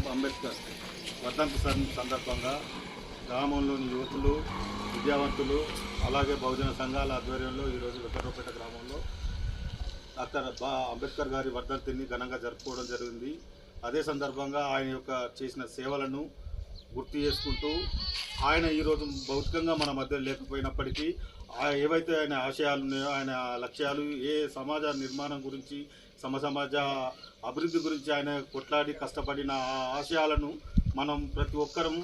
బాబాసాహెబ్ అంబేద్కర్. వర్ధంతి సం- సందర్భంగా గ్రామంలోని యువతులు విద్యావంతులు అలాగే బహుజన సంఘాల ఆధ్వర్యంలో ఈరోజు వెంకటరపేట గ్రామంలో డాక్టర్ బా అంబేద్కర్ గారి వర్ధంతిని ఘనంగా జరుపుకోవడం జరిగింది. అదే సందర్భంగా ఆయన యొక్క చేసిన సేవలను గుర్తు చేసుకుంటూ ఆయన ఈరోజు భౌతికంగా మన మధ్య లేకపోయినప్పటికీ ఏవైతే ఆయన ఆశయాలు ఉన్నాయో ఆయన లక్ష్యాలు ఏ సమాజ నిర్మాణం గురించి సమ సమాజ అభివృద్ధి గురించి ఆయన కొట్లాడి కష్టపడిన ఆ ఆశయాలను మనం ప్రతి ఒక్కరం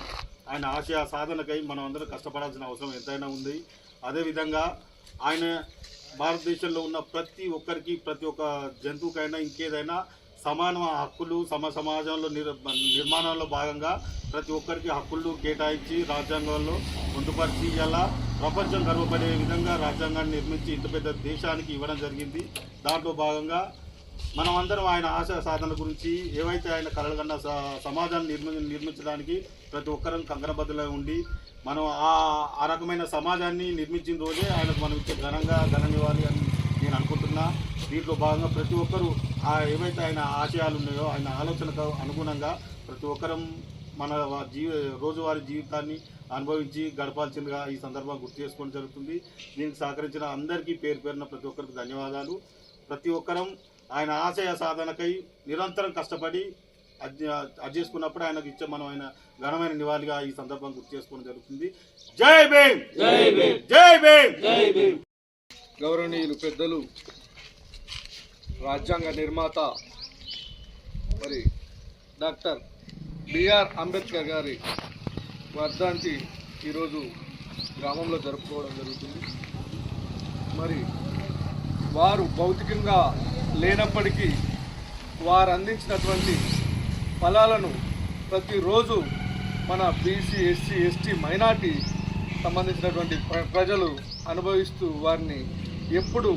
ఆయన ఆశయ సాధనకై మనం అందరం కష్టపడాల్సిన అవసరం ఎంతైనా ఉంది. అదేవిధంగా ఆయన భారతదేశంలో ఉన్న ప్రతి ఒక్కరికి ప్రతి ఒక్క జంతువుకైనా ఇంకేదైనా సమాన హక్కులు సమ సమాజంలో నిర్ నిర్మాణంలో భాగంగా ప్రతి ఒక్కరికి హక్కులు కేటాయించి రాజ్యాంగంలో పొందుపరిచి ఇలా ప్రపంచం గర్వపడే విధంగా రాజ్యాంగాన్ని నిర్మించి ఇంత పెద్ద దేశానికి ఇవ్వడం జరిగింది. దాంట్లో భాగంగా మనం అందరం ఆయన ఆశ సాధన గురించి ఏవైతే ఆయన కలగన్న స- సమాజాన్ని నిర్మి నిర్మించడానికి ప్రతి ఒక్కరం కంకణబద్దులై ఉండి మనం ఆ ఆ రకమైన సమాజాన్ని నిర్మించిన రోజే ఆయనకు మనం ఇచ్చే ఘనంగా ఘననివ్వాలి అని నేను అనుకుంటున్నా. దీంట్లో భాగంగా ప్రతి ఒక్కరూ ఆ ఏవైతే ఆయన ఆశయాలు ఉన్నాయో ఆయన ఆలోచనకు అనుగుణంగా ప్రతి ఒక్కరం మన జీవ రోజువారీ జీవితాన్ని అనుభవించి గడపాల్సిందిగా ఈ సందర్భంగా గుర్తు చేసుకోవడం జరుగుతుంది. దీనికి సహకరించిన అందరికీ పేరు పేరున ప్రతి ఒక్కరికి ధన్యవాదాలు. ప్రతి ఒక్కరం ఆయన ఆశయ సాధనకై నిరంతరం కష్టపడి అది చేసుకున్నప్పుడు ఆయనకు ఇచ్చే మనం ఆయన ఘనమైన నివాళిగా ఈ సందర్భంగా గుర్తు చేసుకోవడం జరుగుతుంది. జై భీమ్! జై భీమ్! జై భీమ్! గౌరవనీయులు పెద్దలు రాజ్యాంగ నిర్మాత మరి డాక్టర్ బిఆర్ అంబేద్కర్ గారి వర్ధంతి ఈరోజు గ్రామంలో జరుపుకోవడం జరుగుతుంది. మరి వారు భౌతికంగా లేనప్పటికీ వారు అందించినటువంటి ఫలాలను ప్రతిరోజు మన బీసీ ఎస్సీ ఎస్టీ మైనార్టీ సంబంధించినటువంటి ప్ర- ప్రజలు అనుభవిస్తూ వారిని ఎప్పుడు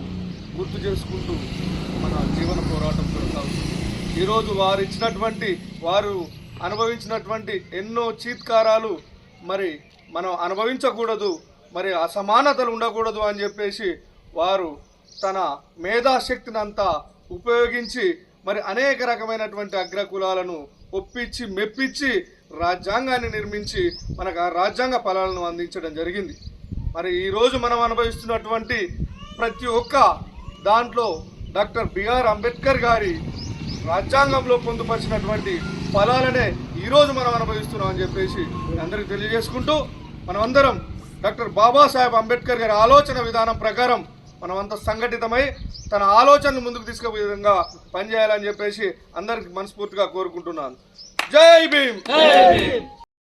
గుర్తు చేసుకుంటూ మన జీవన పోరాటం కొనసాగుతుంది ఈరోజు వారు ఇచ్చినటువంటి వారు అనుభవించినటువంటి ఎన్నో చీత్కారాలు మరి మనం అనుభవించకూడదు మరి అసమానతలు ఉండకూడదు అని చెప్పేసి వారు తన మేధాశక్తిని అంతా ఉపయోగించి మరి అనేక రకమైనటువంటి అగ్రకులాలను ఒప్పించి మెప్పించి రాజ్యాంగాన్ని నిర్మించి మనకు ఆ రాజ్యాంగ ఫలాలను అందించడం జరిగింది. మరి ఈరోజు మనం అనుభవిస్తున్నటువంటి ప్రతి ఒక్క దాంట్లో డాక్టర్ బిఆర్ అంబేద్కర్ గారి రాజ్యాంగంలో పొందుపరిచినటువంటి ఫలాలనే ఈరోజు మనం అనుభవిస్తున్నాం అని చెప్పేసి అందరికీ తెలియజేసుకుంటూ మనమందరం డాక్టర్ బాబాసాహెబ్ అంబేద్కర్ గారి ఆలోచన విధానం ప్రకారం మనమంతా సంఘటితమై తన ఆలోచనలు ముందుకు తీసుకుపోయే విధంగా పనిచేయాలని చెప్పేసి అందరికి మనస్ఫూర్తిగా కోరుకుంటున్నాను. జై భీమ్!